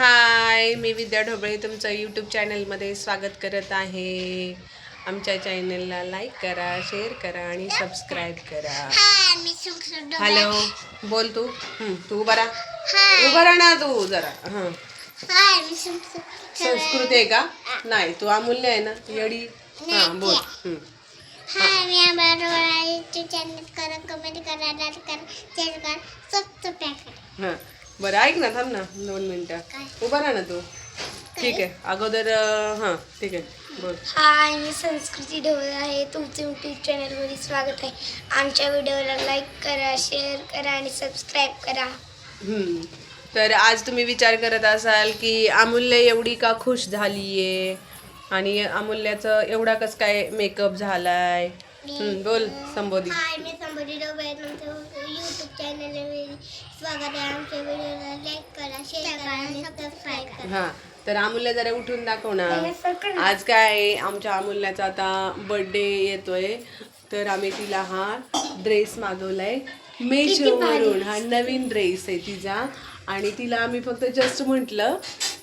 हाय मी विद्या ढोबळे तुमचं यूट्यूब चॅनलमध्ये स्वागत करत आहे. आमच्या चॅनलला लाईक करा शेअर करा आणि सबस्क्राईब करा. हॅलो बोल तू. तू उभा राहा. उभा राहा ना तू जरा. हां. संस्कृती आहे का? नाही तू अमूल्य आहे ना? येडी. हां बोल. हं. हाय मी आम्हाला यूट्यूब चॅनल करा कमेंट करा लाईक करा शेअर करा सबस्क्राईब करा. हां. बरं ऐक ना थांब ना दोन मिनटं? उभा राहा ना तू. ठीक आहे. अगोदर हां ठीक आहे. बोल. हाय मी संस्कृती ढोळे आहे. तुमचं यूट्यूब चॅनलमध्ये स्वागत आहे. आमच्या व्हिडिओला लाईक करा शेअर करा आणि सबस्क्राईब करा. हम्म. तर आज तुम्ही विचार करत असाल की अमूल्य एवढी का खुश झालीये? आणि अमूल्याचं एवढा कस काय मेकअप झालाय? हम्म, बोल संबोधी. हाय मी संबोधी डोबळे तुमचं यूट्यूब चॅनल स्वागत आहे. आमच्या व्हिडिओला लाईक करा शेअर करा आणि सबस्क्राईब करा. हा तर अमूल्य जरा उठून दाखव ना. आज काय आहे, आमच्या अमूल्याचा आता बर्थडे येतोय. तर आम्ही तिला हा ड्रेस मागवलाय. मेशोवरून हा नवीन ड्रेस आहे तिचा. आणि तिला आम्ही फक्त जस्ट म्हटलं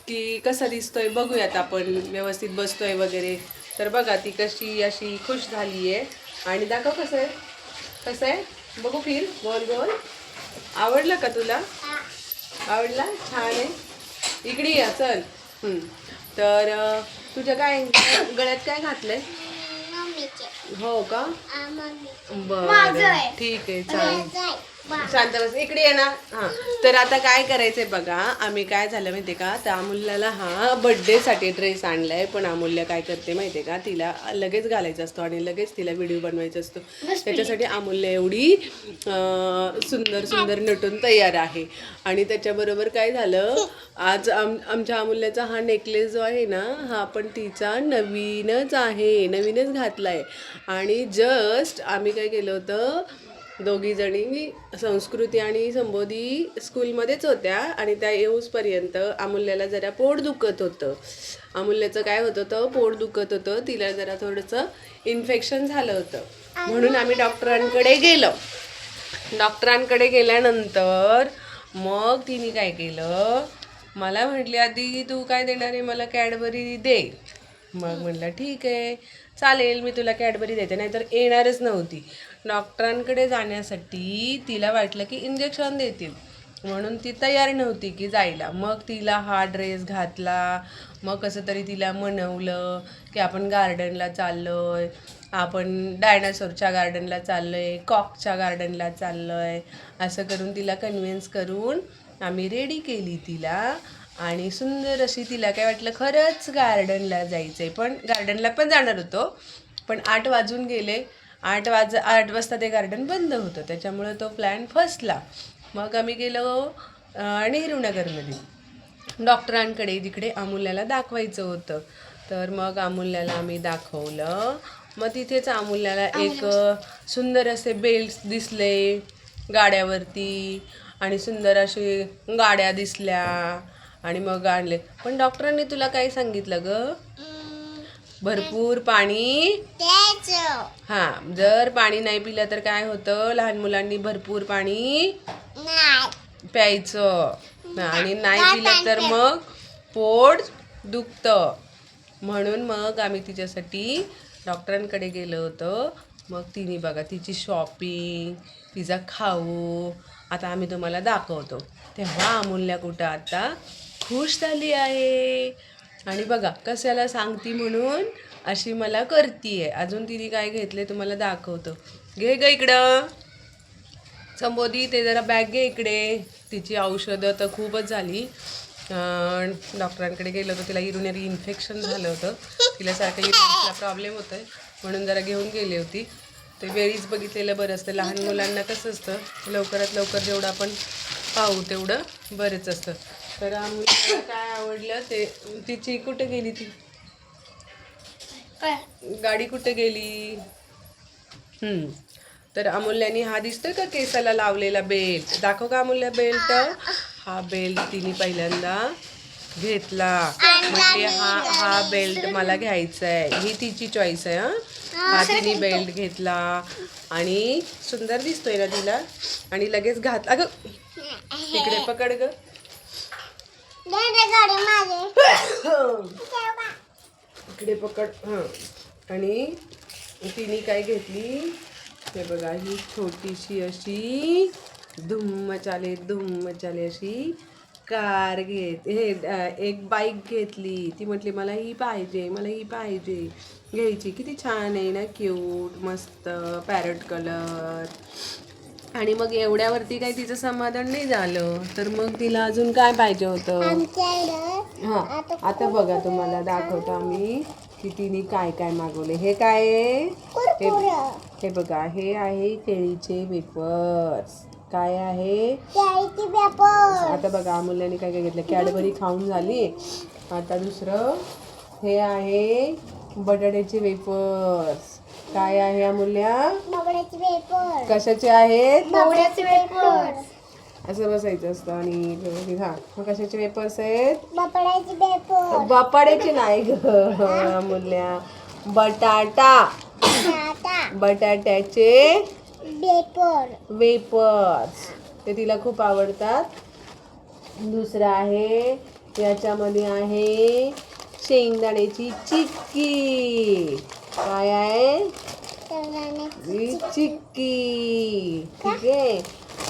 की कसा दिसतोय बघूयात आपण. व्यवस्थित बसतोय वगैरे. तर बघा ती कशी अशी खुश झाली आहे आणि दाखव कसं आहे? कसं आहे? बघू फिर गोल गोल. आवडलं का तुला? आवडला? छान आहे. इकडे या चल. तर तुझ्या काय गळ्यात काय घातलंय? हो का? बरं. ठीक आहे चालेल. शांत बस. इकडे ये ना. हां. तर आता काय करायचंय बघा आम्ही काय झालं माहितीये का? त्या अमूल्याला हा बर्थडेसाठी ड्रेस आणलाय. पण अमूल्य काय करते माहितीये का? तिला लगेच घालायचा असतो आणि लगेच तिला व्हिडिओ बनवायचा असतो. त्याच्यासाठी अमूल्य एवढी सुंदर सुंदर नटून तयार आहे. आणि त्याच्याबरोबर काय झालं? आज आम आमच्या अमूल्याचा हा नेकलेस जो आहे ना हा पण तिचा नवीनच आहे. नवीनच घातलाय. आणि जस्ट आम्ही काय केलं होतं? दोघी जणी संस्कृती आणि संबोधी स्कूलमध्येच होत्या आणि त्या येऊसपर्यंत अमूल्याला जरा पोट दुखत होतं. अमूल्याचं काय होत होतं? पोट दुखत होतं. तिला जरा थोडंसं इन्फेक्शन झालं होतं. म्हणून आम्ही डॉक्टरांकडे गेलो. डॉक्टरांकडे गेल्यानंतर मग तिने काय केलं? मला म्हटली आधी तू काय देणार आहे? मला कॅडबरी दे. मग म्हटलं ठीक आहे. चालेल मी तुला कॅडबरी देते. नाहीतर येणारच नव्हती. डॉक्टरांकडे जाण्यासाठी तिला वाटलं की इंजेक्शन देतील. म्हणून ती तयार नव्हती की जायला. मग तिला हा ड्रेस घातला. मग कसं तरी तिला म्हणवलं की आपण गार्डनला चाललो आहे आपण डायनासोरच्या गार्डनला चाललोय कॉकच्या गार्डनला चाललोय. असं करून तिला कन्व्हिन्स करून आम्ही रेडी केली तिला. आणि सुंदर अशी तिला काय वाटलं खरंच गार्डनला जायचं आहे पण गार्डनला पण जाणार होतो. पण आठ वाजून गेले. आठ वाज आठ वाजता ते गार्डन बंद होतं. त्याच्यामुळं तो प्लॅन फसला. मग आम्ही गेलो अं, नेहरू नगरमध्ये डॉक्टरांकडे जिकडे अमूल्याला दाखवायचं होतं. तर मग अमूल्याला आम्ही दाखवलं. मग तिथेच अमूल्याला एक सुंदर असे बेल्ट्स दिसले गाड्यावरती आणि सुंदर असे गाड्या दिसल्या आणि मग आणले. पण डॉक्टरांनी तुला काय सांगितलं ग? भरपूर पाणी. हां जर पाणी नाही पिलं तर काय होतं? लहान मुलांनी भरपूर पाणी प्यायचं. आणि नाही पिलं तर मग पोट दुखतं. म्हणून मग आम्ही तिच्यासाठी डॉक्टरांकडे गेलो होतो. मग तिने बघा तिची शॉपिंग तिचा खाऊ आता आम्ही तुम्हाला दाखवतो. तेव्हा अमूल्य कुठं आता? खुश झाली आहे. आणि बघा कशाला सांगती म्हणून अशी मला करतीये. अजून तिने काय घेतले तुम्हाला दाखवतो. घे ग इकडं. संबोधी ते जरा बॅग घे इकडे. तिची औषधं तर खूपच झाली. डॉक्टरांकडे गेलं होतं तिला युरिनरी इन्फेक्शन झालं होतं. तिला सारखं युरिनरीचा प्रॉब्लेम होतं म्हणून जरा घेऊन गेली होती. ते वेळीच बघितलेलं बरं असतं. लहान मुलांना कसं असतं? लवकरात लवकर जेवढं आपण पाहू तेवढं बरंच असतं. तर आम्ही काय आवडलं ते तिची कुठे गेली ती? काय? गाडी कुठे गेली? हम्म. तर अमूल्याने हा दिसतोय का केसाला लावलेला बेल्ट दाखव का अमूल्य बेल्ट? हा बेल्ट तिने पहिल्यांदा घेतला. म्हणजे हा हा बेल्ट मला घ्यायचा आहे ही तिची चॉईस आहे हा. हा तिने बेल्ट घेतला. आणि सुंदर दिसतोय ना तिला? आणि लगेच घात अगं इकडे पकड ग. इकडे पकड. हां. आणि तिने काय घेतली? हे बघा ही छोटीशी अशी धूम मचाले धूम मचाले अशी कार घेत हे एक बाईक घेतली. ती म्हटली मला ही पाहिजे मला ही पाहिजे. घ्यायची. किती छान आहे ना क्यूट मस्त पॅरट कलर आणि मग एवढ्यावरती काही तिचं समाधान नाही झालं. तर मग तिला अजून काय पाहिजे होतं? हा आता बघा तुम्हाला दाखवतो आम्ही की तिने काय काय मागवले. हे काय आहे? हे हे बघा हे आहे केळीचे वेफर्स. काय आहे? आता बघा अमूल्याने काय काय घेतलं? कॅडबरी खाऊन झाली. आता दुसरं हे आहे बटाट्याचे वेफर्स. काय आहे अमूल्या कशाचे आहेत? असं बसायचं असतं आणि व्यवस्थित हा मग कशाचे वेफर्स आहेत? बपड्याची पेपर. बपाड्याचे नाही ग अमूल्या बटाटा. बटाट्याचे वेपर्स. ते तिला खूप आवडतात. दुसरं आहे याच्यामध्ये आहे शेंगदाण्याची चिक्की. काय आहे? ही चिक्की. ठीक आहे.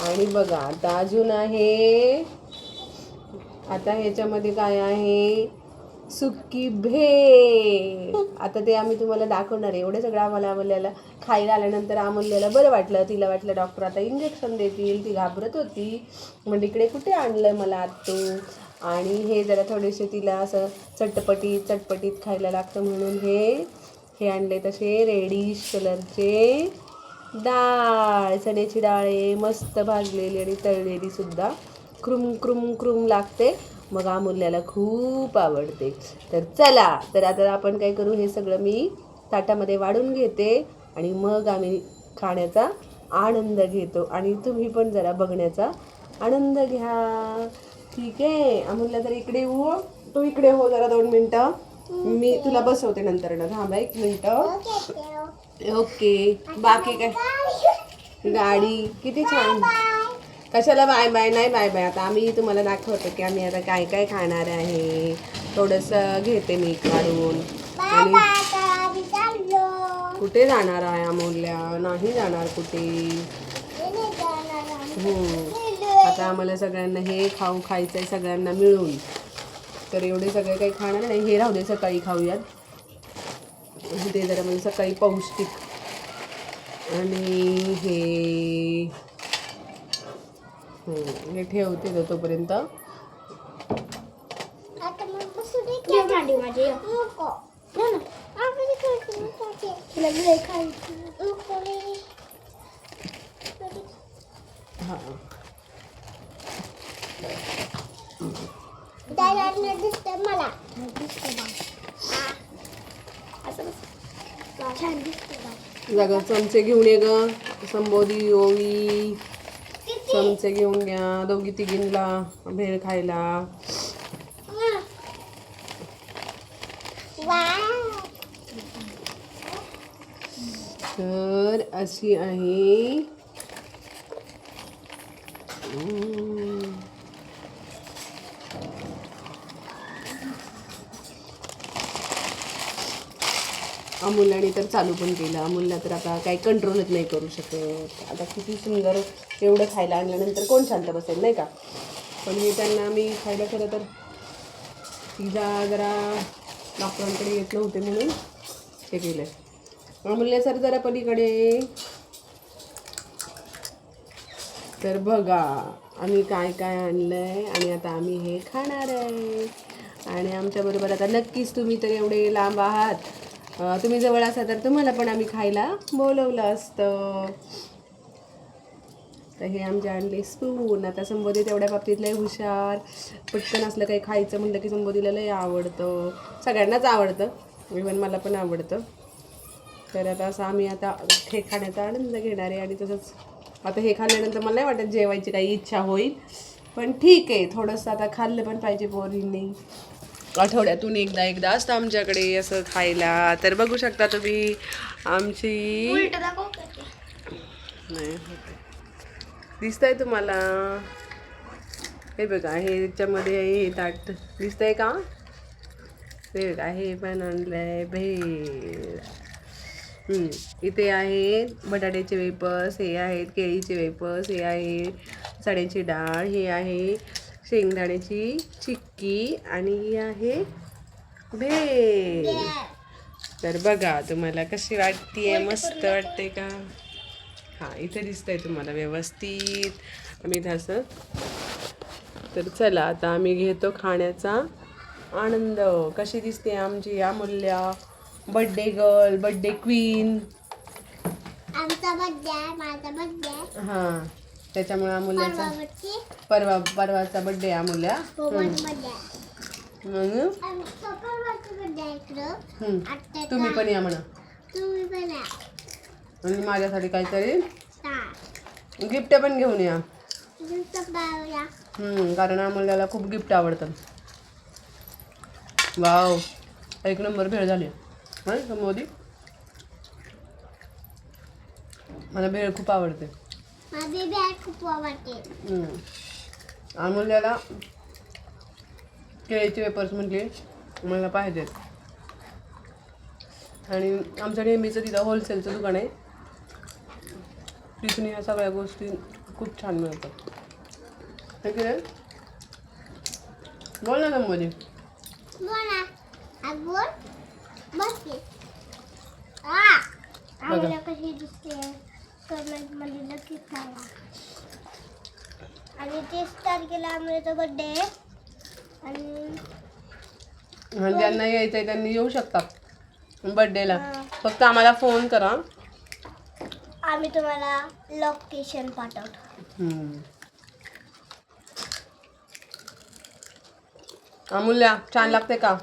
आणि बघा आता अजून आहे. आता ह्याच्यामध्ये काय आहे? सुक्की भे आता ते आम्ही तुम्हाला दाखवणार आहे. एवढं सगळं आम्हाला अमूल्याला खायला आल्यानंतर अमूल्याला बरं वाटलं तिला वाटलं डॉक्टर आता इंजेक्शन देतील ती घाबरत होती. म्हणजे इकडे कुठे आणलंय मला आत्तू आणि हे जरा थोडेसे तिला असं चटपटीत चटपटीत खायला लागतं म्हणून हे हे आणले तसे रेडिश कलरचे डाळ चण्याची डाळ आहे मस्त भाजलेली आणि तळलेली सुद्धा. क्रुम क्रुम क्रुम लागते. मग अमूल्याला खूप आवडते. तर चला तर आता आपण काय करू? हे सगळं मी ताटामध्ये वाढून घेते आणि मग आम्ही खाण्याचा आनंद घेतो. आणि तुम्ही पण जरा बघण्याचा आनंद घ्या. ठीक आहे? अमूल्य तर इकडे हो तू इकडे हो जरा दोन मिनटं. मी तुला बसवते नंतर ना. थांबा एक मिनटं. ओके. बाकी काय? गाडी. किती छान. कशाला बाय बाय? नाही बाय बाय. आता आम्ही तुम्हाला दाखवतो की आम्ही आता काय काय खाणार आहे. थोडंसं घेते मी काढून. आणि कुठे जाणार आहे अमोल्या? नाही जाणार कुठे. हो. आता आम्हाला सगळ्यांना हे खाऊ खायचं आहे सगळ्यांना मिळून. तर एवढे सगळे काही खाणार नाही. हे राहू दे सकाळी खाऊयात. ते जरा म्हणजे सकाळी पौष्टिक. आणि हे हम्म, हे ठेवते तो तोपर्यंत. हां. दिसतं मला. जागा चमचे घेऊन ये ग. संबोधी ओवी. चमचे घेऊन घ्या. दोघी तिघींना भेळ खायला. तर अशी आहे. हम्म. तर चालू पण केलं. अमूलला तर आता काही कंट्रोलच नाही करू शकत. आता किती सुंदर एवढं खायला आणल्यानंतर कोण शांत बसेल नाही का? पण हे त्यांना मी खायला खरं तर तिला जरा डॉक्टरांकडे येत नव्हते म्हणून हे केलं अमूल्य सर जरा पलीकडे तर बघा आम्ही काय काय आणलं आहे आणि आता आम्ही हे खाणार आहे. आणि आमच्याबरोबर आता नक्कीच तुम्ही तर एवढे लांब आहात. तुम्ही जवळ असा तर तुम्हाला पण आम्ही खायला बोलवलं असतं. तर हे आमचे आणले स्पून आता संबोधी तेवढ्या बाबतीत लय हुशार. पटकन असलं काही खायचं म्हटलं की संबोधीला लय आवडतं. सगळ्यांनाच आवडतं. इव्हन मला पण आवडतं. तर आता असं आम्ही आता हे खाण्याचा आनंद घेणार आहे आणि तसंच आता हे खाल्ल्यानंतर मला नाही वाटत जेवायची काही इच्छा होईल. पण ठीक आहे थोडंसं आता खाल्लं पण पाहिजे बोरींनी आठवड्यातून एकदा एकदा असतं आमच्याकडे असं खायला. तर बघू शकता तुम्ही आमची? नाही दिसतंय तुम्हाला? हे बघा हे याच्यामध्ये हे ताट. दिसतंय का? हे बघा हे पण आणलंय भेळ. हम्म, इथे आहेत बटाट्याचे वेपर्स हे आहेत केळीचे वेपर्स हे आहे चण्याची डाळ हे आहे शेंगदाण्याची चिक्की आणि ही आहे भेळ. तर बघा तुम्हाला कशी वाटतीये? मस्त वाटते का? हां इथे दिसतंय तुम्हाला व्यवस्थित. आम्ही असं तर चला आता आम्ही घेतो खाण्याचा आनंद. कशी दिसते आमची Amulya birthday girl birthday queen? आमचा बड्डे आहे माझा बड्डे हां. त्याच्यामुळे अमूल्याचा परवा परवाचा बड्डे अमूल्या. हो म्हणून तुम्ही पण या म्हणा. आणि माझ्यासाठी काहीतरी गिफ्ट पण घेऊन या. कारण अमूल्याला खूप गिफ्ट आवडतात. वाव एक नंबर भेळ झाली. हां मोदी मला भेळ खूप आवडते. अमूल्याला केळीचे पेपर्स म्हटले मला पाहिजेत. आणि आमच्या नेहमीचं तिथं होलसेलचं दुकान आहे. तिथून ह्या सगळ्या गोष्टी खूप छान मिळतात. हे बोल ना मध्ये बोला अगोर बस की आ आम्हाला कशी दिसते कमेंटमध्ये नक्की सांगा आणि तीस तारखेला आम्हाला बड्डे आहे. आणि आणि ज्यांना यायचं आहे त्यांनी येऊ शकतात बड्डेला. फक्त आम्हाला फोन करा. आम्ही तुम्हाला लोकेशन पाठवतो. अमूल्या छान लागते का?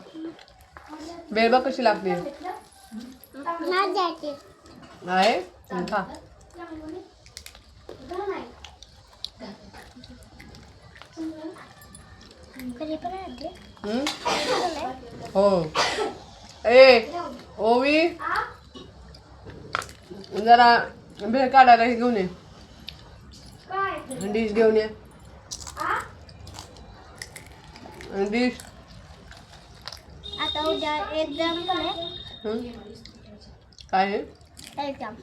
बेळ बघ कशी लागते. आहे? ए ओवी जरा भेळ काढायला हे घेऊन ये डिश घेऊन ये डिश आता उद्या एक्झाम? काय आहे एक्झाम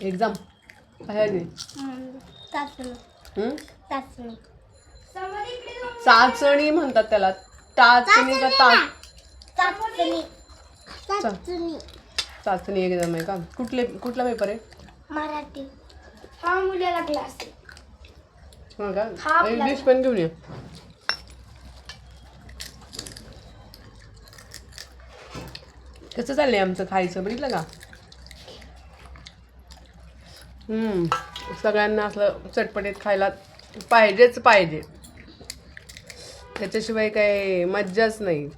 एक्झाम? चाचणी? चाचणी चाचणी म्हणतात त्याला. टाचणी का ता चाचणी. चाचणी चाचणी एक्झाम आहे का? कुठले कुठला पेपर आहे? मराठी. हा मुलाला क्लास हो का. इंग्लिश पण घेऊन ये. कसं चाललंय आमचं खायचं बघितलं का? सगळ्यांना असलं चटपटीत खायला पाहिजेच पाहिजे त्याच्याशिवाय काही मज्जाच नाही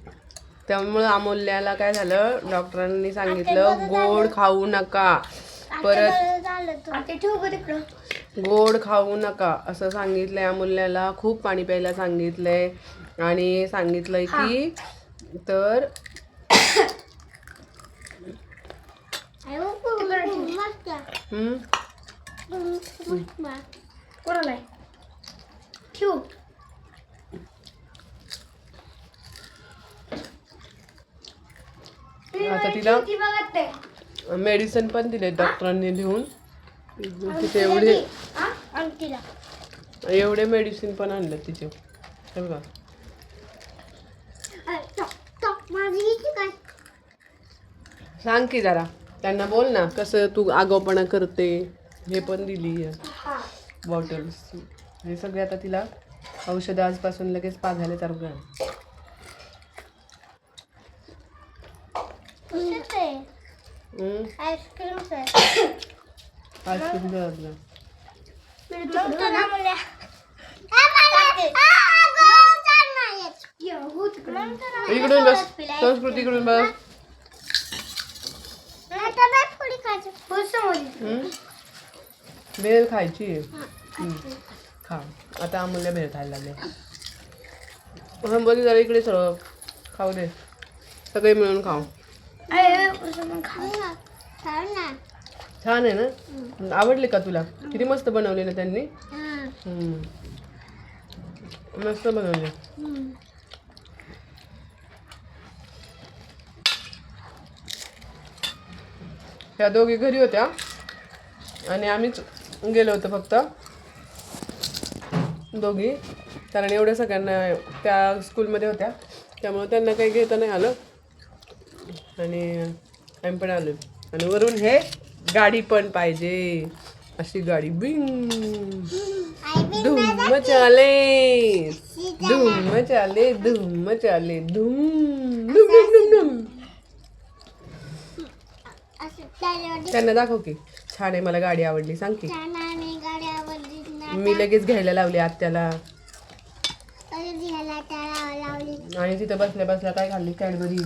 त्यामुळं अमूल्याला काय झालं डॉक्टरांनी सांगितलं गोड खाऊ नका परत झालं तू आता ठेवू का तिकडं गोड खाऊ नका असं सांगितलंय अमूल्याला खूप पाणी प्यायला सांगितलंय आणि सांगितलंय की तर हम्म, कोणाला आहे? ठेवू. आता तिला मेडिसिन पण दिले डॉक्टरांनी लिहून. तिथे एवढे एवढे मेडिसिन पण आणले तिचे. बघा. सांग की जरा. त्यांना बोल ना कसं तू आगाऊपणा करते. हे पण दिली हा. बॉटल्स हे सगळे आता तिला औषधं आजपासून लगेच पाजायला चालू करा कशाच आहे हम्म, आईस्क्रीमच आहे आईस्क्रीम द्या तुला. मग तर ना मुल्या ये, हो तिकडं इकडून बस. संस्कृती इकडून बस. हो समोर हम्म? भेळ खायची. खा. आता अमूल्य भेळ खायला लागले. हं बघ जरा इकडे सरळ खाऊ दे. सगळे मिळून खाऊ. छान आहे ना? आवडले का तुला? किती मस्त बनवले ना त्यांनी. मस्त बनवली. ह्या दोघी घरी होत्या. आणि आम्हीच गेलो होतो फक्त. दोघी. कारण एवढ्या सगळ्यांना त्या स्कूलमध्ये होत्या. त्यामुळे त्यांना काही घेता नाही आलं. आणि आम्ही पण आलो आणि वरून हे गाडी पण पाहिजे. अशी गाडी. बिंग. आई चाले धुम चाले धुम चाले धुम धुम. त्यांना दाखव की. छान आहे मला गाडी आवडली सांग की. छान आणि गाडी आवडली. ना मी लगेच घ्यायला लावली आत्याला. आणि तिथं बसल्या बसल्या काय खाल्ली? कॅडबरी.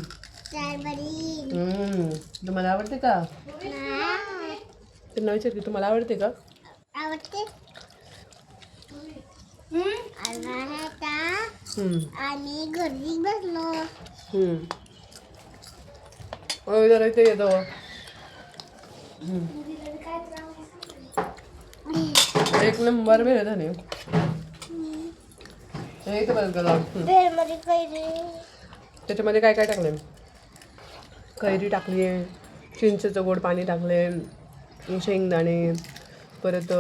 तुम्हाला आवडते का? त्यांना विचार की तुम्हाला आवडते का? आवडते. आणि घरी बसलो. हम्म. जरा इथे येतो एक नंबर भेळ झाली हे. हम्म. भेळमध्ये कैरी। त्याच्यामध्ये काय काय टाकलंय? कैरी टाकली आहे चिंचेचं गोड पाणी टाकले शेंगदाणे परत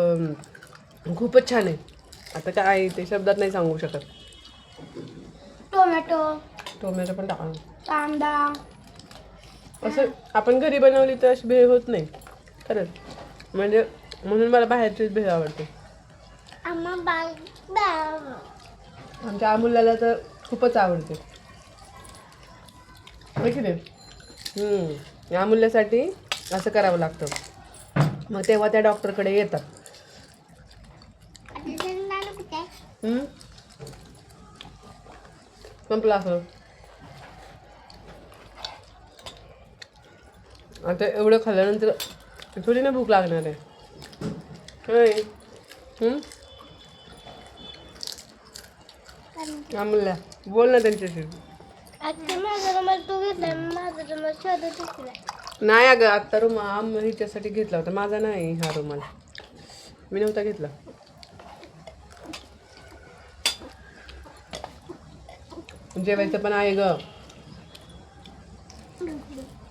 खूपच छान आहे. आता काय ते शब्दात नाही सांगू शकत. टोमॅटो. टोमॅटो पण टाकलं कांदा. असं आपण घरी बनवली तर अशी भेळ होत नाही. खरंच. म्हणजे म्हणून मला बाहेरचीच भेळ आवडते. आमच्या अमूल्याला तर खूपच आवडते. नाही? अमूल्यासाठी असं करावं लागतं. मग तेव्हा त्या डॉक्टरकडे येतात? संपलं असं. आता एवढं खाल्ल्यानंतर थोडी ना भूक लागणार आहे. अमूल्या बोल ना त्यांच्याशी. नाही अगं आत्ता रुमाल आम हिच्यासाठी घेतला होता. माझा नाही हा रुमाल. मी नव्हता घेतला. जेवायचं पण आहे ग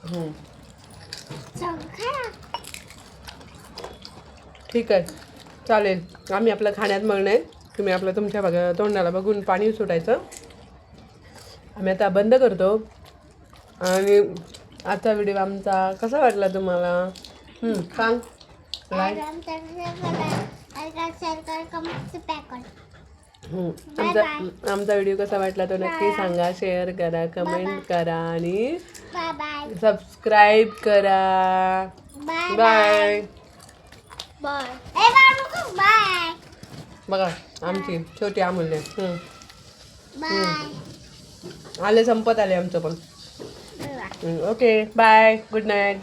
हम्म. खा ठीक आहे. चालेल. आम्ही आपलं खाण्यात मग्न आहे. तुम्ही आपलं तुमच्या बघा तोंडाला बघून पाणी सुटायचं. आम्ही आता बंद करतो. आणि आजचा व्हिडिओ आमचा कसा वाटला तुम्हाला? सांग. आमचा आमचा व्हिडिओ कसा वाटला तो नक्की सांगा. शेअर करा कमेंट करा आणि सबस्क्राईब करा. Bye bye. बघा आमची छोटी अमूल्य आले संपत आले आमचं पण. Okay bye good night.